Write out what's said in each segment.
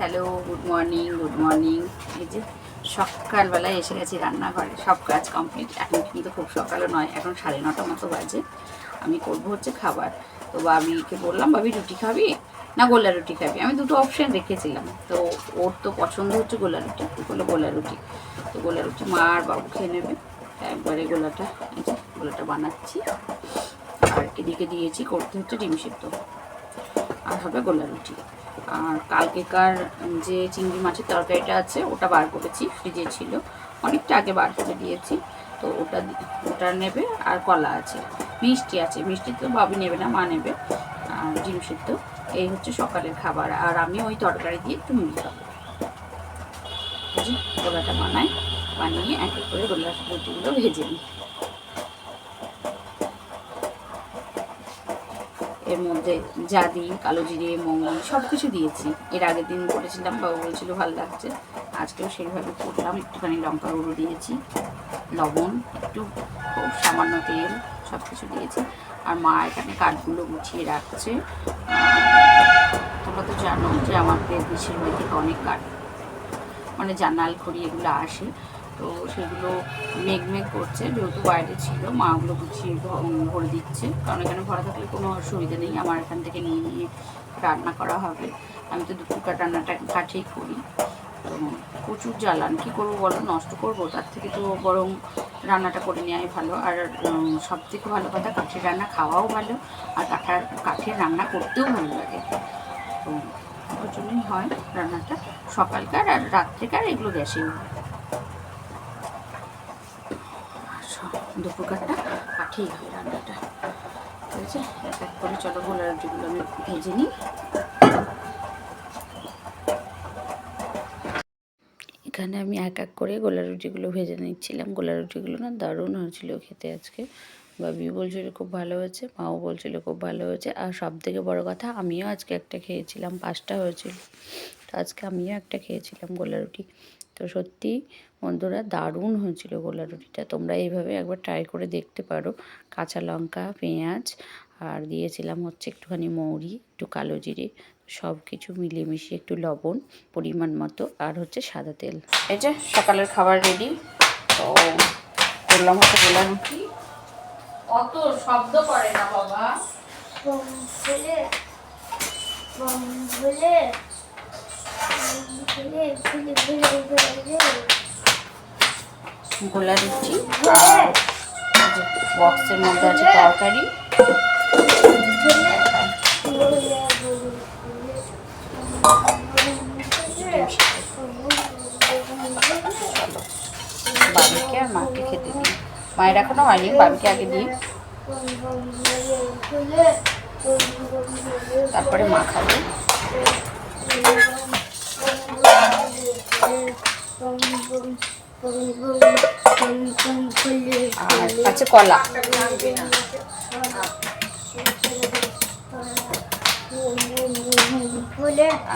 Hello, good morning good morning. এই যে সকালবেলায় এসে গেছি রান্নাঘরে, সব কাজ কমপ্লিট। এখন কিন্তু খুব সকালও নয়, এখন সাড়ে নটা মতো বাজে। আমি করব হচ্ছে খাবার। তো বাবিকে বললাম, বাবি, রুটি খাবি? না গোলা রুটি খাবি। আমি দুটো অপশান রেখেছিলাম। তো ওর তো পছন্দ হচ্ছে গোলা রুটি বলল গোলা রুটি। তো গোলা রুটি মা আর বাবু খেয়ে নেবে। একবারে গোলাটা এই যে গোলাটা বানাচ্ছি। আর এদিকে দিয়েছি, করতে হচ্ছে ডিম সিদ্ধ। আর হবে গোলা রুটি। আর কালকেকার যে চিংড়ি মাছের তরকারিটা আছে, ওটা বার করেছি, ফ্রিজে ছিল। অনেকটা আগে বার করে দিয়েছি। তো ওটা ওটা নেবে আর কলা আছে। মিষ্টি আছে। মিষ্টি তো বাবি নেবে না, মা নেবে। আর ডিম সিদ্ধ। এই হচ্ছে সকালের খাবার। আর আমি ওই তরকারি দিয়ে একটু মুড়ি খাব। গোলাটা বানাই, বানিয়ে এক এক করে গোলার রুটিগুলো ভেজে নিই। এর মধ্যে দিই কালো জিরে মঙ্গল সব কিছু দিয়েছি। এর আগের দিন করেছিলাম বাবু বলছিল ভালো লাগছে। আজকেও সেইভাবে করলাম। একটুখানি লঙ্কা গুঁড়ো দিয়েছি, লবণ, একটু খুব সামান্য তেল সব কিছু দিয়েছি। আর মা এখানে কাঠগুলো গুছিয়ে রাখছে। তোমরা তো জানো যে আমাদের দেশের থেকে অনেক কাঠ মানে জানাল খড়ি এগুলো আসে। তো সেগুলো মেঘ মেঘ করছে, যেহেতু বাইরে ছিল মা ওগুলো গুছিয়ে ভরে দিচ্ছে। কারণ এখানে ভরা থাকলে কোনো অসুবিধা নেই, আমার এখান থেকে নিয়ে নিয়ে রান্না করা হবে। আমি তো দুপুরকার রান্নাটা কাঠেই করি। তো প্রচুর জ্বালান। কী করব বলো? নষ্ট করব? তার থেকে তো বরং রান্নাটা করে নেওয়াই ভালো। আর সব থেকে ভালো কথা, কাঠের রান্না খাওয়াও ভালো, আর কাঠার, কাঠের রান্না করতেও ভালো লাগে। তো জন্যই হয় রান্নাটা। সকালকার আর রাত্রেকার এগুলো গ্যাসেই হয় স- দুপুরকারটা কাঠেই হয় রান্নাটা। ঠিক আছে? এক এক করে চলো গোলা রুটিগুলো আমি ভেজে নিই। এখানে আমি এক এক করে গোলা রুটিগুলো ভেজে নিচ্ছিলাম। গোলা রুটিগুলো না দারুণ হয়েছিল খেতে আজকে। বাবিও বলছিল খুব ভালো হয়েছে, মাও বলছিল খুব ভালো হয়েছে। আর সব থেকে বড় কথা, আমিও আজকে একটা খেয়েছিলাম, পাঁচটা হয়েছিল। তো আজকে আমিও একটা খেয়েছিলাম গোলা রুটি তো সত্যি বন্ধুরা দারুণ হয়েছিল গোলা রুটিটা তোমরা এইভাবে একবার ট্রাই করে দেখতে পারো। কাঁচা লঙ্কা পেঁয়াজ আর দিয়েছিলাম হচ্ছে একটুখানি মৌরি একটু কালো জিরে সব কিছু মিলিয়ে মিশিয়ে একটু লবণ পরিমাণ মতো আর হচ্ছে সাদা তেল। এই যে সকালের খাবার রেডি তো করলাম হচ্ছে গোলা রুটি অত শব্দ করে না বাবা। বম ভুলে বম ভুলে ভুলে ভুলে ভুলে ভুলে গোলা আর বক্সের মধ্যে আছে তরকারি। বাবিকে আর মাকে খেতে দিই। মায়ের এখনও হয়নি, বাবিকে আগে দিই। তারপরে মা খাবে। আর আছে কলা।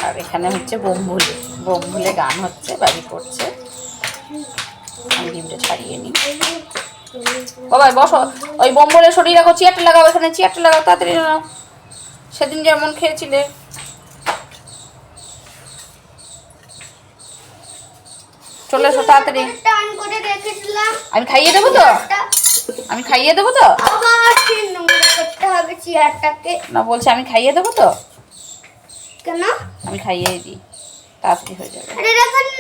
আর এখানে হচ্ছে বোমভুলে বোমভুলে গান হচ্ছে বাবি করছে আমি ডিমটা ছাড়িয়ে নিই। বাবা বসো। ওই বোমভুলে সরিয়ে রাখো চেয়ারটা লাগাও এখানে চেয়ারটা লাগাও তাড়াতাড়ি সেদিন যেমন খেয়েছিলে। চলে এসো তাড়াতাড়ি। আমি খাইয়ে দেবো তো? আমি খাইয়ে দেবো তো? না বলছি আমি খাইয়ে দেবো তো? কেন? আমি খাইয়ে দিই। তাড়াতাড়ি হয়ে যাবে।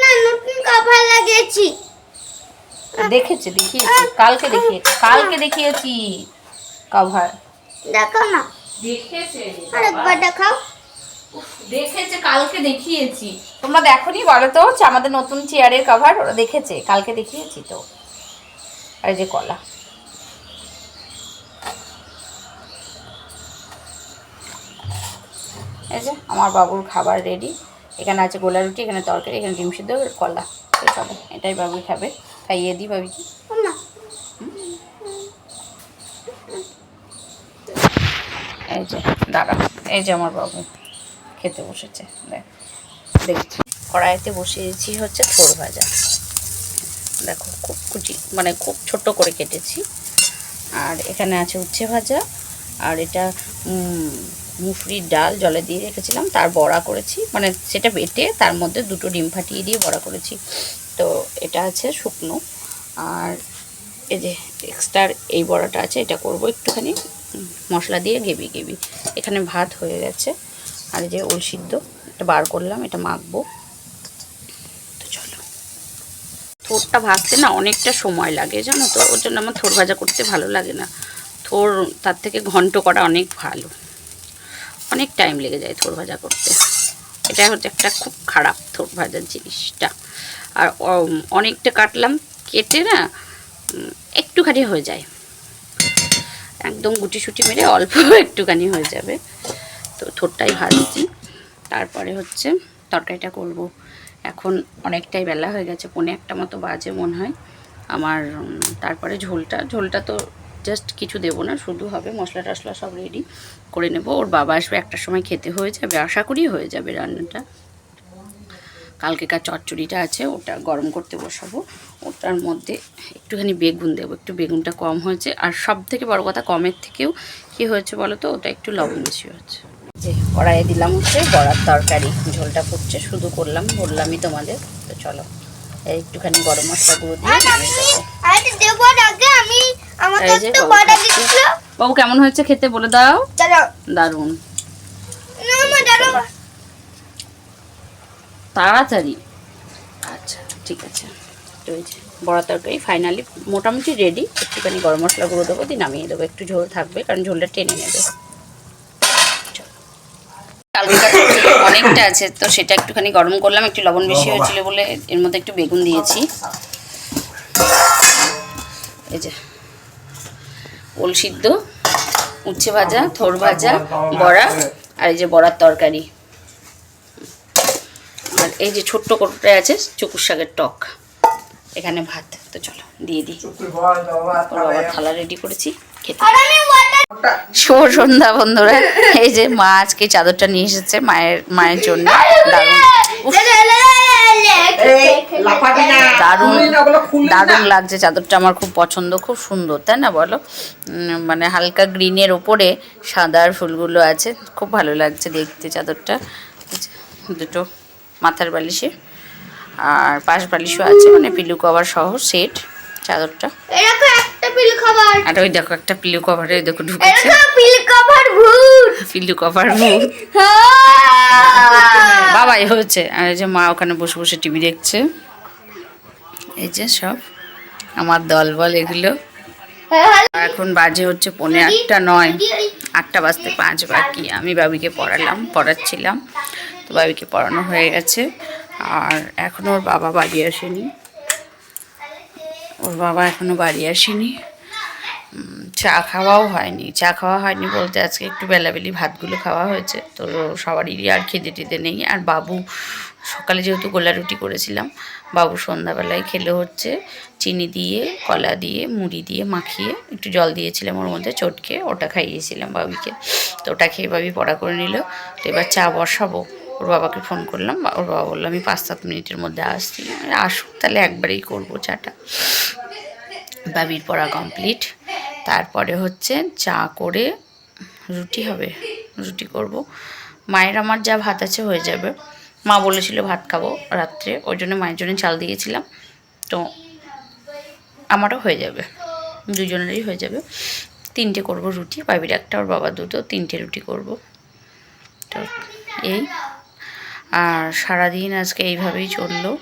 না নতুন কভার লাগিয়েছি। দেখেছি দেখিয়েছি। কালকে দেখিয়ে কালকে দেখিয়েছি কভার দেখো না। দেখেছে। আরেকবার দেখাও। দেখেছে কালকে দেখিয়েছি। তোমরা দেখোনি বলো তো হচ্ছে আমাদের নতুন চেয়ারের কভার ওরা দেখেছে কালকে দেখিয়েছি তো। আর এই যে কলা। এই যে আমার বাবুর খাবার রেডি এখানে আছে গোলা রুটি এখানে তরকারি এখানে ডিম সিদ্ধ কলা। চলো এটাই বাবু খাবে। খাইয়ে দিই বাবিকে এই যে দাঁড়া এই যে আমার বাবু। খেতে বসেছে। দেখ, দেখছি। কড়াইতে বসিয়েছি হচ্ছে থোর ভাজা। দেখো, খুব কুচি মানে খুব ছোট করে কেটেছি। আর এখানে আছে উচ্ছে ভাজা। আর এটা মুসুরির ডাল জলে দিয়ে রেখেছিলাম। তার বড়া করেছি। মানে সেটা বেটে তার মধ্যে দুটো ডিম ফাটিয়ে দিয়ে বড়া করেছি। তো এটা আছে শুকনো। আর এই যে এক্সট্রার এই বড়াটা আছে, এটা করব একটুখানি। মশলা দিয়ে গেবি গেবি এখানে ভাত হয়ে গেছে। আর যে ওল সিদ্ধ, এটা বার করলাম, এটা মাখবো। তো চলো। থোরটা ভাজতে না অনেকটা সময় লাগে, জানো তো? ওর জন্য আমার থোর ভাজা করতে ভালো লাগে না। থোর, তার থেকে ঘন্ট করা অনেক ভালো। অনেক টাইম লেগে যায় থোর ভাজা করতে। এটা হচ্ছে একটা খুব খারাপ থোর ভাজার জিনিসটা। আর অনেকটা কাটলাম, কেটে না একটুখানি হয়ে যায়। একদম গুটি সুটি মেরে অল্প একটুখানি হয়ে যাবে। তো থোরটাই ভাজছি। তারপরে হচ্ছে তরকারিটা করব। এখন অনেকটাই বেলা হয়ে গেছে, পনে একটা মতো বাজে মনে হয়। আমার তারপরে ঝোলটা ঝোলটা তো জাস্ট কিছু দেবো না, শুধু হবে মশলা টশলা সব রেডি করে নেব। ওর বাবা আসবে একটা সময় খেতে হয়ে যাবে, আশা করি হয়ে যাবে রান্নাটা। কালকেকার চচ্চড়িটা আছে, ওটা গরম করতে বসাবো। ওটার মধ্যে একটুখানি বেগুন দেবো, একটু বেগুনটা কম হয়েছে। আর সব থেকে বড় কথা, কমের থেকেও কি হয়েছে বলো তো, ওটা একটু লবণ বেশি হয়েছে। যে কড়াইয়ে দিলাম হচ্ছে বড়ার তরকারি। ঝোলটা ফুটছে শুধু করলাম বললামই তোমাদের। তো চলো একটুখানি গরম মশলা গুঁড়ো দিয়ে আর আমি নামিয়ে দেবো। আর দেবার আগে আমি আমাকে এই যে একটা বাবু কেমন হয়েছে খেতে বলে দাও। দাঁড়াও। দারুণ। না তাড়াতাড়ি। আচ্ছা ঠিক আছে। বড়া তরকারি ফাইনালি মোটামুটি রেডি একটুখানি গরম মশলা গুঁড়ো দেবো দিয়ে নামিয়ে দেবো। একটু ঝোল থাকবে কারণ ঝোলটা টেনে নেবে। কালকেকার চচ্চড়ি অনেকটা আছে তো সেটা একটুখানি গরম করলাম একটু লবণ বেশি হয়েছিল বলে এর মধ্যে একটু বেগুন দিয়েছি। এই যে ওল সিদ্ধ উচ্ছে ভাজা থোর ভাজা বড়া আর এই যে বড়ার তরকারি। আর এই যে ছোট্ট কোটোটায় আছে চুকুর শাকের টক। এখানে ভাত তো চলো দিয়ে দিই। ওর বাবার থালা রেডি করেছি খেতে। শুভ সন্ধ্যা বন্ধুরা। এই যে মা আজকে চাদরটা নিয়ে এসেছে মায়ের মায়ের জন্য। দারুণ। উফ, দারুণ লাগছে চাদরটা আমার খুব পছন্দ খুব সুন্দর তাই না বলো? মানে হালকা গ্রিনের ওপরে সাদার ফুলগুলো আছে খুব ভালো লাগছে দেখতে চাদরটা। দুটো মাথার বালিশে। আর পাশ বালিশও আছে মানে পিলু কভার সহ সেট। চাদরটা। আর ওই দেখো একটা পিলু কভারে দেখো ঢুকেছে। পিল খাবার ভূত। পিলু কভার ভূত। বাবাই হয়েছে। আর এই যে মা ওখানে বসে বসে টিভি দেখছে। এই যে সব আমার দল বল এগুলো। এখন বাজে হচ্ছে পৌনে আটটা নয়। আটটা বাজতে পাঁচ বাকি। আমি বাবিকে পড়ালাম পড়াচ্ছিলাম। তো বাবিকে পড়ানো হয়ে গেছে। আর এখন ওর বাবা বাড়ি আসেনি। ওর বাবা এখনও বাড়ি আসেনি। চা খাওয়াও হয়নি। চা খাওয়া হয়নি বলতে আজকে একটু বেলাবেলি ভাতগুলো খাওয়া হয়েছে। তো সবারই আর খিদে টিদে নেই। আর বাবু, সকালে যেহেতু গোলা রুটি করেছিলাম, বাবু সন্ধ্যাবেলায় খেলে হচ্ছে চিনি দিয়ে, কলা দিয়ে, মুড়ি দিয়ে মাখিয়ে একটু জল দিয়েছিলাম ওর মধ্যে, চটকে ওটা খাইয়েছিলাম বাবিকে। তো ওটা খেয়ে বাবি পড়া করে নিল। তো এবার চা বসাবো। ওর বাবাকে ফোন করলাম ওর বাবা বলল, আমি পাঁচ সাত মিনিটের মধ্যে আসছি। আসুক, তাহলে একবারেই করব চাটা। বাবির পড়া কমপ্লিট তারপরে হচ্ছে চা করে রুটি হবে, রুটি করব। মায়ের আমার যা ভাত আছে হয়ে যাবে। মা বলেছিল ভাত খাব রাত্রে, ওই জন্য মায়ের জন্য চাল দিয়েছিলাম তো আমারও হয়ে যাবে, দুজনেরই হয়ে যাবে। তিনটে করব রুটি, বাবির একটা, ওর বাবা দুটো, তিনটে রুটি করব। তো এই। আর সারাদিন আজকে এইভাবেই চলল।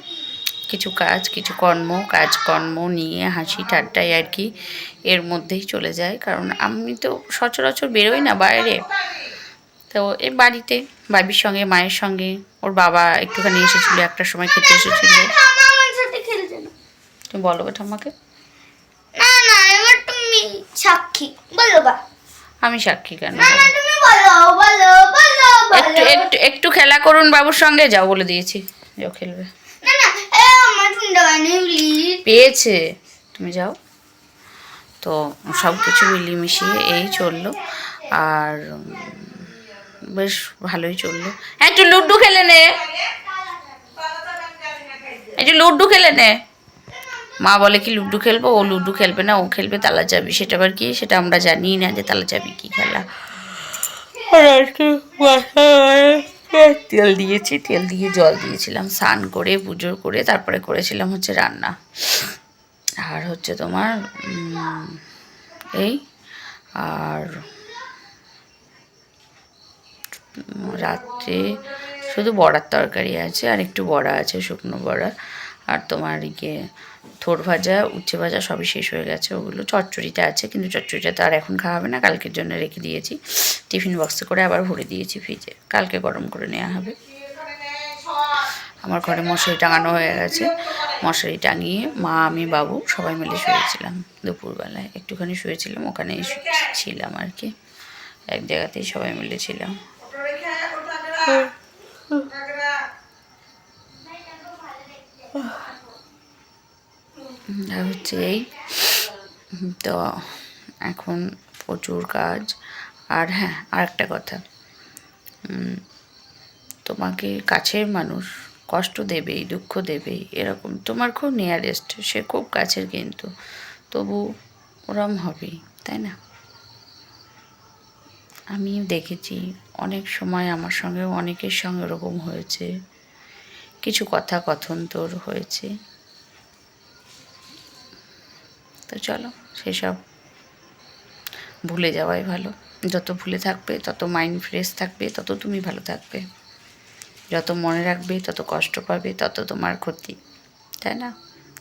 কিছু কাজ কিছু কর্ম কাজকর্ম নিয়ে হাসি ঠাট্টাই আর কি এর মধ্যেই চলে যায়। কারণ আমি তো সচরাচর বেরোই না বাইরে। তো এই বাড়িতে বাবির সঙ্গে মায়ের সঙ্গে ওর বাবা একটুখানি এসেছিল একটা সময় খেতে এসেছিল। তুমি বলো বেটা আমাকে। সাক্ষী। বলো বা। আমি সাক্ষী কেন? একটু একটু একটু খেলা করুন বাবুর সঙ্গে যাও বলে দিয়েছি যাও খেলবে। পেয়েছে। তুমি যাও। তো সব কিছু মিলিয়ে মিশিয়ে এই চলল। আর বেশ ভালোই চলল। হ্যাঁ একটু লুড্ডু খেলে নে। একটু লুড্ডু খেলে নে। মা বলে কি, লুডু খেলব? ও লুডু খেলবে না, ও খেলবে, তালা চাবি। সেটা আবার কি? সেটা আমরা জানি না যে তালা চাবি কি খেলা। তেল দিয়েছি, তেল দিয়ে জল দিয়েছিলাম, স্নান করে, পুজো করে, তারপরে করেছিলাম হচ্ছে রান্না। আর হচ্ছে তোমার এই, আর রাত্রে শুধু বড়ার তরকারি আছে, আর একটু বড়া আছে, শুকনো বড়া। আর তোমার ইয়ে থোর ভাজা, উচ্ছে ভাজা সবই শেষ হয়ে গেছে। ওগুলো চচ্চড়িটা আছে, কিন্তু চচ্চড়িটা আর এখন খাওয়া হবে না। কালকের জন্য রেখে দিয়েছি। টিফিন বক্সে করে আবার ভরে দিয়েছি ফ্রিজে। কালকে গরম করে নেওয়া হবে। আমার ঘরে মশারি টাঙানো হয়ে গেছে। মশারি টাঙিয়ে মা, আমি, বাবু সবাই মিলে শুয়েছিলাম দুপুরবেলায়। একটুখানি শুয়েছিলাম, ওখানেই শু- ছিলাম আর কি। এক জায়গাতেই সবাই মিলে ছিলাম। হচ্ছে এই তো এখন প্রচুর কাজ। আর হ্যাঁ আর একটা কথা তোমাকে কাছের মানুষ কষ্ট দেবেই, দুঃখ দেবেই, এরকম তোমার খুব নিয়ারেস্ট সে খুব কাছের কিন্তু, তবু ওরম হবেই, তাই না? আমিও দেখেছি, অনেক সময় আমার সঙ্গেও অনেকের সঙ্গে ওরকম হয়েছে, কিছু কথা কথন তোর হয়েছে। তো চলো, সেসব ভুলে যাওয়াই ভালো। যত ভুলে থাকবে, তত মাইন্ড ফ্রেশ থাকবে, তত তুমি ভালো থাকবে। যত মনে রাখবে, তত কষ্ট পাবে, তত তোমার ক্ষতি, তাই না?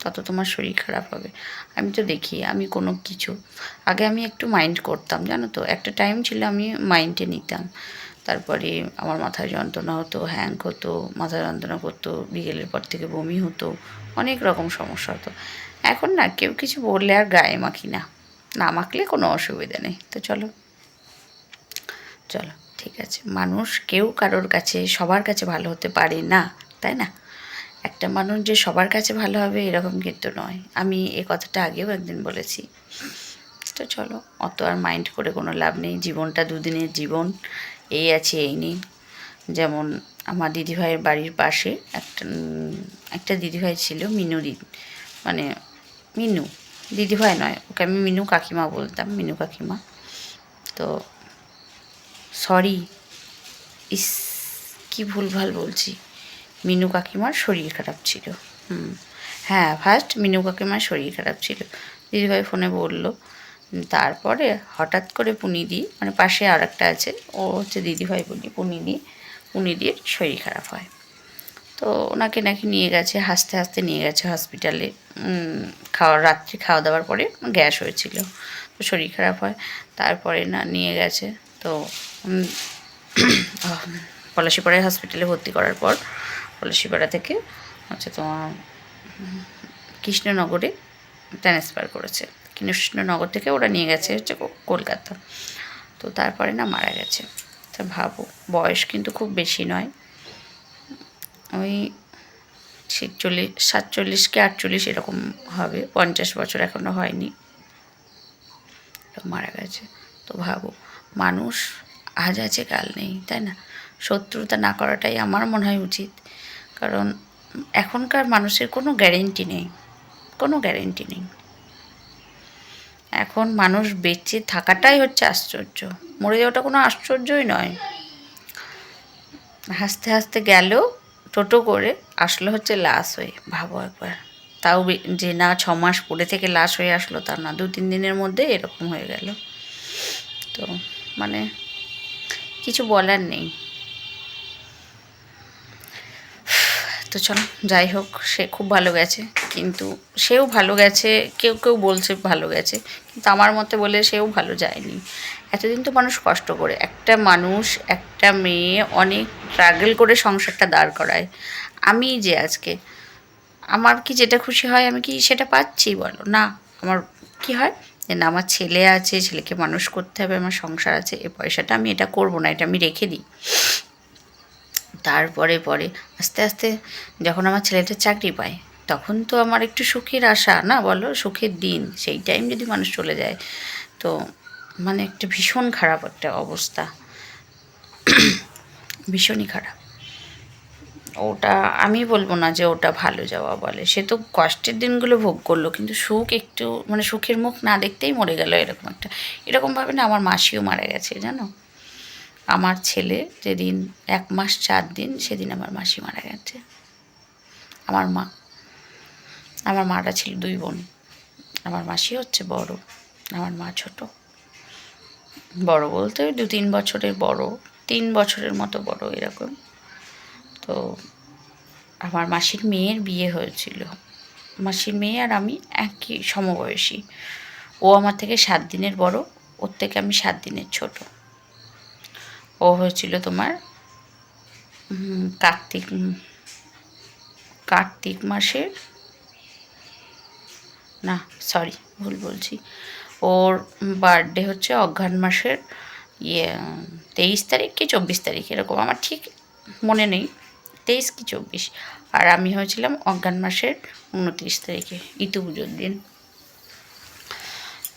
তত তোমার শরীর খারাপ হবে। আমি তো দেখি, আমি কোনো কিছু, আগে আমি একটু মাইন্ড করতাম, জানো তো? একটা টাইম ছিল আমি মাইন্ডে নিতাম। তারপরে আমার মাথায় যন্ত্রণা হতো হ্যাং হতো, মাথা যন্ত্রণা করতো, বিকেলের পর থেকে বমি হতো, অনেক রকম সমস্যা হতো। এখন না কেউ কিছু বললে আর গায়ে মাখি না। না মাখলে কোনো অসুবিধা নেই। তো চলো। চলো, ঠিক আছে। মানুষ কেউ কারোর কাছে, সবার কাছে ভালো হতে পারে না, তাই না? একটা মানুষ যে সবার কাছে ভালো হবে এরকম কিন্তু নয়। আমি এ কথাটা আগেও একদিন বলেছি। তো চলো, অত আর মাইন্ড করে কোনো লাভ নেই। জীবনটা দুদিনের জীবন। এই আছে, এই নেই। যেমন আমার দিদিভাইয়ের বাড়ির পাশে একটা একটা দিদিভাই ছিল মিনু দিদি মানে মিনু দিদিভাই নয়, ওকে আমি মিনু কাকিমা বলতাম, মিনু কাকিমা। তো সরি ইস, কি ভুলভাল বলছি। মিনু কাকিমার শরীর খারাপ ছিল, হুম। হ্যাঁ ফার্স্ট মিনু কাকিমার শরীর খারাপ ছিল। দিদিভাই ফোনে বলল, তারপরে হঠাৎ করে পুনিদি মানে পাশে আর একটা আছে, ও হচ্ছে দিদিভাই বলি, পুনিদি, পুনিদির শরীর খারাপ হয়। তো ওনাকে নাকি নিয়ে গেছে, হাসতে হাসতে নিয়ে গেছে হসপিটালে খাওয়া, রাত্রে খাওয়া দাওয়ার পরে গ্যাস হয়েছিল। তো শরীর খারাপ হয়। তারপরে না নিয়ে গেছে। তো পলাশিপাড়ায় হসপিটালে ভর্তি করার পর পলাশিপাড়া থেকে হচ্ছে তোমার কৃষ্ণনগরে ট্রান্সফার করেছে। কৃষ্ণনগর থেকে ওরা নিয়ে গেছে হচ্ছে কলকাতা। তো তারপরে না মারা গেছে। তা ভাবো, বয়স কিন্তু খুব বেশি নয়। ওই ছিচল্লিশ সাতচল্লিশ কি আটচল্লিশ এরকম হবে। পঞ্চাশ বছর এখনও হয়নি। মারা গেছে। তো ভাবো, মানুষ আজ আছে, কাল নেই, তাই না? শত্রুতা না করাটাই আমার মনে হয় উচিত। কারণ এখনকার মানুষের কোনো গ্যারেন্টি নেই। কোনো গ্যারেন্টি নেই। এখন মানুষ বেঁচে থাকাটাই হচ্ছে আশ্চর্য। মরে যাওয়াটা কোনো আশ্চর্যই নয়। হাসতে হাসতে গেল টোটো করে আসলো হচ্ছে লাশ হয়ে, ভাবো একবার। তাও যে না ছ মাস পরে থেকে লাশ হয়ে আসলো তা না, দু তিন দিনের মধ্যে এরকম হয়ে গেল। তো মানে কিছু বলার নেই। তো চলো, যাই হোক, সে খুব ভালো গেছে, কিন্তু সেও ভালো গেছে, কেউ কেউ বলছে ভালো গেছে, কিন্তু আমার মতে বলে সেও ভালো যায়নি। এতদিন তো মানুষ কষ্ট করে। একটা মানুষ, একটা মেয়ে অনেক স্ট্রাগল করে সংসারটা দাঁড় করায়। আমি যে আজকে, আমার কি যেটা খুশি হয় আমি কি সেটা পাচ্ছি বলো? না, আমার কি হয়? যে না, আমার ছেলে আছে, ছেলেকে মানুষ করতে হবে, আমার সংসার আছে, এ পয়সাটা আমি এটা করব না, এটা আমি রেখে দিই। তারপরে পরে আস্তে আস্তে যখন আমার ছেলেটা চাকরি পায়, তখন তো আমার একটু সুখের আশা, না বলো? সুখের দিন, সেই টাইম যদি মানুষ চলে যায়, তো মানে একটা ভীষণ খারাপ একটা অবস্থা। ভীষণই খারাপ। ওটা আমি বলব না যে ওটা ভালো যাওয়া বলে। সে তো কষ্টের দিনগুলো ভোগ করল, কিন্তু সুখ একটু মানে সুখের মুখ না দেখতেই মরে গেল এরকম একটা। এরকমভাবে না আমার মাসিও মারা গেছে, জানো? আমার ছেলে যেদিন এক মাস চার দিন, সেদিন আমার মাসি মারা গেছে। আমার মা। আমার মাটা ছিল দুই বোন। আমার মাসি হচ্ছে বড়, আমার মা ছোট। বড় বলতে দু তিন বছরের বড়, তিন বছরের মতো বড় এরকম। তো আমার মাসির মেয়ের বিয়ে হয়েছিল। মাসির মেয়ে আর আমি একই সমবয়সী। ও আমার থেকে সাত দিনের বড়, ওর থেকে আমি সাত দিনের ছোট। ও হয়েছিল তোমার কার্তিক কার্তিক মাসের, না সরি ভুল বলছি। ওর বার্থডে হচ্ছে অঘ্রান মাসের ইয়ে তেইশ তারিখ কি চব্বিশ তারিখ, এরকম আমার ঠিক মনে নেই, তেইশ কি চব্বিশ। আর আমি হয়েছিলাম অজ্ঞান মাসের উনত্রিশ তারিখে, ইতু পুজোর দিন।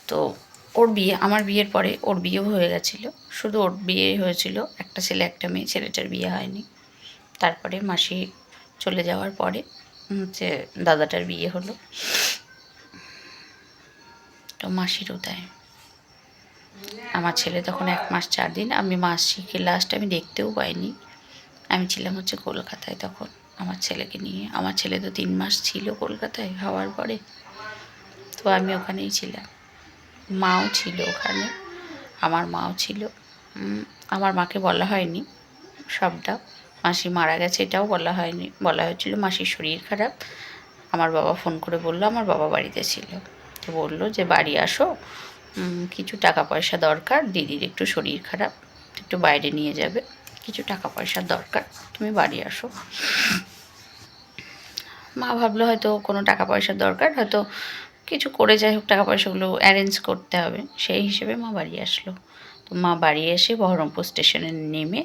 তো ওর বিয়ে, আমার বিয়ের পরে ওর বিয়েও হয়ে গেছিল, শুধু ওর বিয়ে হয়েছিল, একটা ছেলে, একটা মেয়ে, ছেলেটার বিয়ে হয়নি। তারপরে মাসি চলে যাওয়ার পরে হচ্ছে দাদাটার বিয়ে হলো। তো মাসিরও তাই। আমার ছেলে তখন এক মাস চার দিন, আমি মাসিকে লাস্ট আমি দেখতেও পাইনি। আমি ছিলাম হচ্ছে কলকাতায় তখন। আমার ছেলেকে নিয়ে। আমার ছেলে তো তিন মাস ছিল কলকাতায় হওয়ার পরে। তো আমি ওখানেই ছিলাম। মাও ছিল ওখানে। আমার মাও ছিল। আমার মাকে বলা হয়নি সবটা। মাসি মারা গেছে এটাও বলা হয়নি। বলা হয়েছিল মাসির শরীর খারাপ। আমার বাবা ফোন করে বলল, আমার বাবা বাড়িতে ছিল। তো বলল যে, বাড়ি আসো। কিছু টাকা পয়সা দরকার। দিদির একটু শরীর খারাপ, একটু বাইরে নিয়ে যাবে। কিছু টাকা পয়সার দরকার। তুমি বাড়ি আসো। মা ভাবলো হয়তো কোনো টাকা পয়সার দরকার। হয়তো কিছু করে যাই হোক, টাকা পয়সাগুলো অ্যারেঞ্জ করতে হবে। সেই হিসেবে মা বাড়ি আসলো। তো মা বাড়ি এসে বহরমপুর স্টেশনে নেমে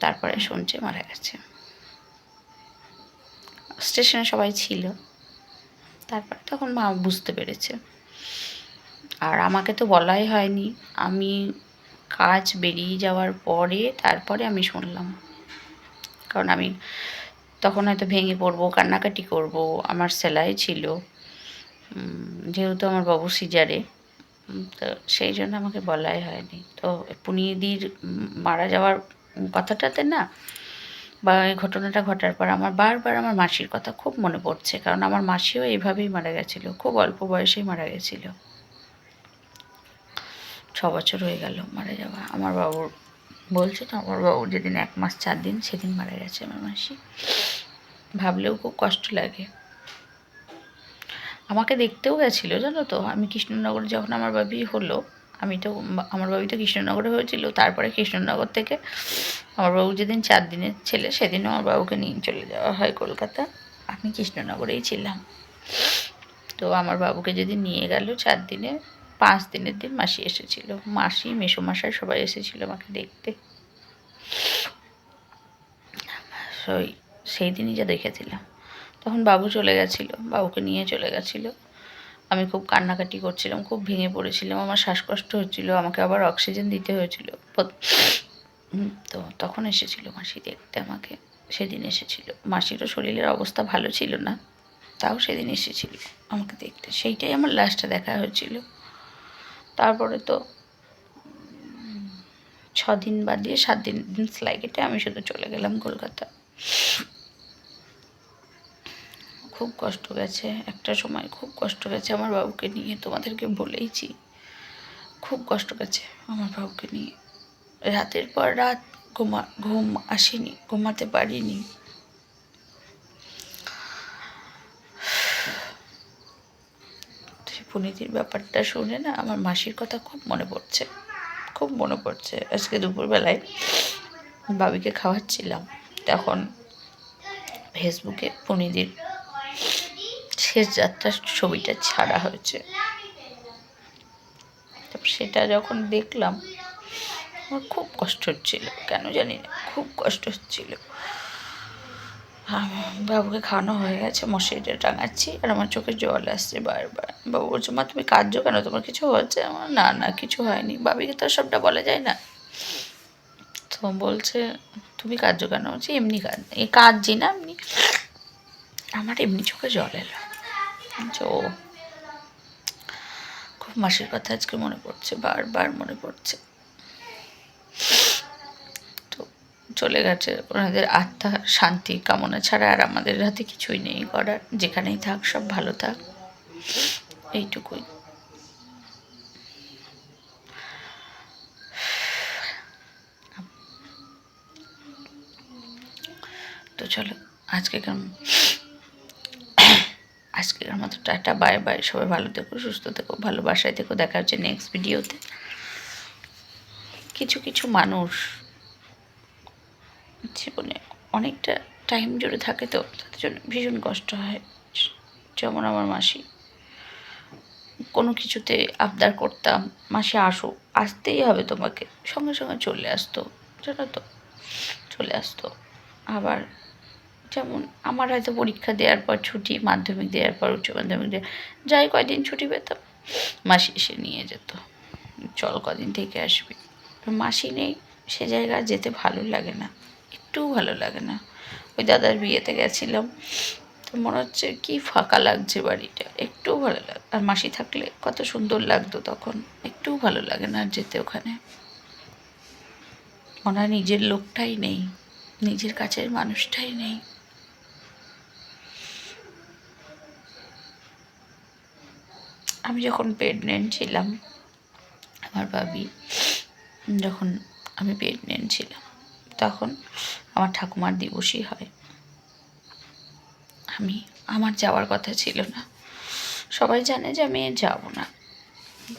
তারপরে শুনছে মারা গেছে। স্টেশনে সবাই ছিল। তারপরে তখন মা বুঝতে পেরেছে। আর আমাকে তো বলাই হয়নি। আমি কাজ বেরিয়ে যাওয়ার পরে তারপরে আমি শুনলাম। কারণ আমি তখন হয়তো ভেঙে পড়ব, কান্নাকাটি করব, আমার সেলাই ছিল। যেহেতু আমার বাবু সিজারে তো সেই জন্য আমাকে বলাই হয়নি। তো পুনিদির মারা যাওয়ার কথাটাতে না বা এই ঘটনাটা ঘটার পর আমার বারবার আমার মাসির কথা খুব মনে পড়ছে। কারণ আমার মাসিও এইভাবেই মারা গেছিল, খুব অল্প বয়সেই মারা গেছিল। ছ বছর হয়ে গেল মারা যাওয়া। আমার বাবুর বলছে তো, আমার বাবুর যেদিন এক মাস চার দিন সেদিন মারা গেছে আমার মাসি। ভাবলেও খুব কষ্ট লাগে। আমাকে দেখতেও গেছিল, জানো তো? আমি কৃষ্ণনগরে যখন আমার বাবি হলো আমি তো আমার বাবি তো কৃষ্ণনগরে হয়েছিল, তারপরে কৃষ্ণনগর থেকে আমার বাবু যেদিন চার দিনের ছেলে, সেদিনও আমার বাবুকে নিয়ে চলে যাওয়া হয় কলকাতা। আমি কৃষ্ণনগরেই ছিলাম। তো আমার বাবুকে যেদিন নিয়ে গেল চার দিনে পাঁচ দিনের দিন মাসি এসেছিল। মাসি, মেসোমশাই সবাই এসেছিল আমাকে দেখতে। ওই সেই দিনই যা দেখেছিলাম। তখন বাবু চলে গেছিল, বাবুকে নিয়ে চলে গেছিল। আমি খুব কান্নাকাটি করছিলাম খুব ভেঙে পড়েছিলাম আমার শ্বাসকষ্ট হচ্ছিল আমাকে আবার অক্সিজেন দিতে হয়েছিল। তো তখন এসেছিল মাসি দেখতে আমাকে সেদিন এসেছিল। মাসিরও শরীরের অবস্থা ভালো ছিল না তাও সেদিন এসেছিল আমাকে দেখতে। সেইটাই আমার লাস্টে দেখা হয়েছিল। তারপরে তো উম, ছ দিন বাদ দিয়ে সাত দিন সেলাই কেটে আমি শুধু চলে গেলাম কলকাতা। খুব কষ্ট গেছে, একটা সময় খুব কষ্ট গেছে আমার বাবুকে নিয়ে, তোমাদেরকে বলেইছি। খুব কষ্ট গেছে আমার বাবুকে নিয়ে। রাতের পর রাত ঘুমা, ঘুম আসেনি, ঘুমাতে পারিনি। পুনীতির ব্যাপারটা শুনে না আমার মাসির কথা খুব মনে পড়ছে, খুব মনে পড়ছে। আজকে দুপুরবেলায় বাবিকে খাওয়াচ্ছিলাম। তখন ফেসবুকে পুনীদির শেষ যাত্রার ছবিটা ছাড়া হয়েছে। সেটা যখন দেখলাম, আমার খুব কষ্ট হচ্ছিল, কেন জানি না, খুব কষ্ট হচ্ছিল। বাবুকে খাওয়ানো হয়ে গেছে, মশারিটা টাঙাচ্ছি, আর আমার চোখে জল আসছে বারবার। বাবু বলছে, মা, তুমি কাঁদছো কেন? তোমার কিছু হচ্ছে? আমার না না, কিছু হয়নি। বাবিকে তো সবটা বলা যায় না। তো বলছে, তুমি কাঁদছো কেন? বলছি, এমনি কাঁদ এই কাঁদছি না, এমনি আমার এমনি চোখে জল এলো। ও খুব মাসির কথা আজকে মনে পড়ছে, বারবার মনে পড়ছে। তো চলে গেছে ওনাদের আত্মা, শান্তি, কামনা ছাড়া আর আমাদের হাতে কিছুই নেই করার। যেখানেই থাক, সব ভালো থাক। এইটুকুই। তো চলো, আজকে কেমন? আজকের মতো টাটা, বাই বাই। সবাই ভালো থেকো, সুস্থ থেকো, ভালোবাসায় থেকো। দেখা হচ্ছে নেক্সট ভিডিওতে কিছু কিছু মানুষ জীবনে অনেকটা টাইম জুড়ে থাকে তো, তাদের জন্য ভীষণ কষ্ট হয়। যেমন আমার মাসি। কোনো কিছুতে আবদার করতাম, মাসি, আসো। আসতেই হবে তোমাকে। সঙ্গে সঙ্গে চলে আসতো, জানো তো? চলে আসতো। আবার আমার হয়তো পরীক্ষা দেওয়ার পর ছুটি, মাধ্যমিক দেওয়ার পর উচ্চ মাধ্যমিক দেওয়ার যাই কয়দিন ছুটি পেতাম, মাসি এসে নিয়ে যেত। চল কদিন থেকে আসবি। মাসি নেই, সে জায়গা আর যেতে ভালো লাগে না, একটুও ভালো লাগে না। ওই দাদার বিয়েতে গেছিলাম, তো মনে হচ্ছে কি ফাঁকা লাগছে বাড়িটা, একটুও ভালো লাগে আর মাসি থাকলে কত সুন্দর লাগতো তখন, একটুও ভালো লাগে না আর যেতে ওখানে। ওনার নিজের লোকটাই নেই, নিজের কাছের মানুষটাই নেই। আমি যখন প্রেগনেন্ট ছিলাম, আমার ভাবি, যখন আমি প্রেগনেন্ট ছিলাম, তখন আমার ঠাকুমার দিবসই হয়। আমি, আমার যাওয়ার কথা ছিল না। সবাই জানে যে আমি যাব না।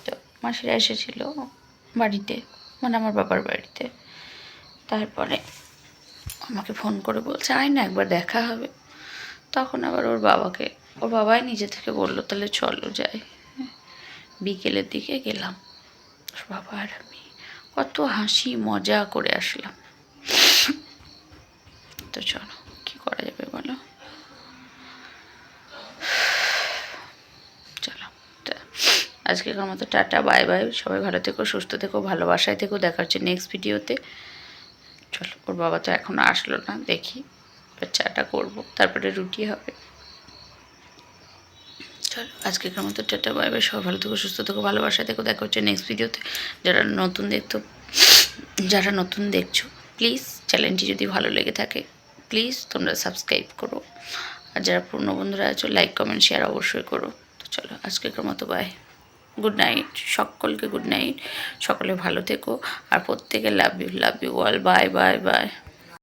তো মাসিরা এসেছিল বাড়িতে মানে আমার বাবার বাড়িতে। তারপরে আমাকে ফোন করে বলছে, আয় না, একবার দেখা হবে। তখন আবার ওর বাবাকে, ওর বাবাই নিজে থেকে বলল, তাহলে চলো যাই। বিকেলের দিকে গেলাম। বাবা আর আমি কত হাসি, মজা করে আসলাম। তো চলো, কি করা যাবে বলো? চলো আজকের মতো টাটা, বাই বাই। সবাই ভালো থেকো, সুস্থ থেকো, ভালোবাসায় থেকো। দেখা হচ্ছে নেক্সট ভিডিওতে চলো, ওর বাবা তো এখনও আসলো না, দেখি। চাটা করব, তারপরে রুটি হবে। চলো। আজকের মতো টাটা, বাই বাই, সবাই ভালো থেকো, সুস্থ থেকো ভালোবাসা থেকো। দেখা হচ্ছে নেক্সট ভিডিওতে যারা নতুন দেখতো, যারা নতুন দেখছ প্লিজ চ্যানেলটি যদি ভালো লেগে থাকে প্লিজ তোমরা সাবস্ক্রাইব করো। আর যারা পুরনো বন্ধুরা আছো লাইক কমেন্ট শেয়ার অবশ্যই করো। তো চলো আজকের মতো বাই গুড নাইট সকলকে গুড নাইট সকলে ভালো থেকো। আর প্রত্যেকে love you love you all bye bye bye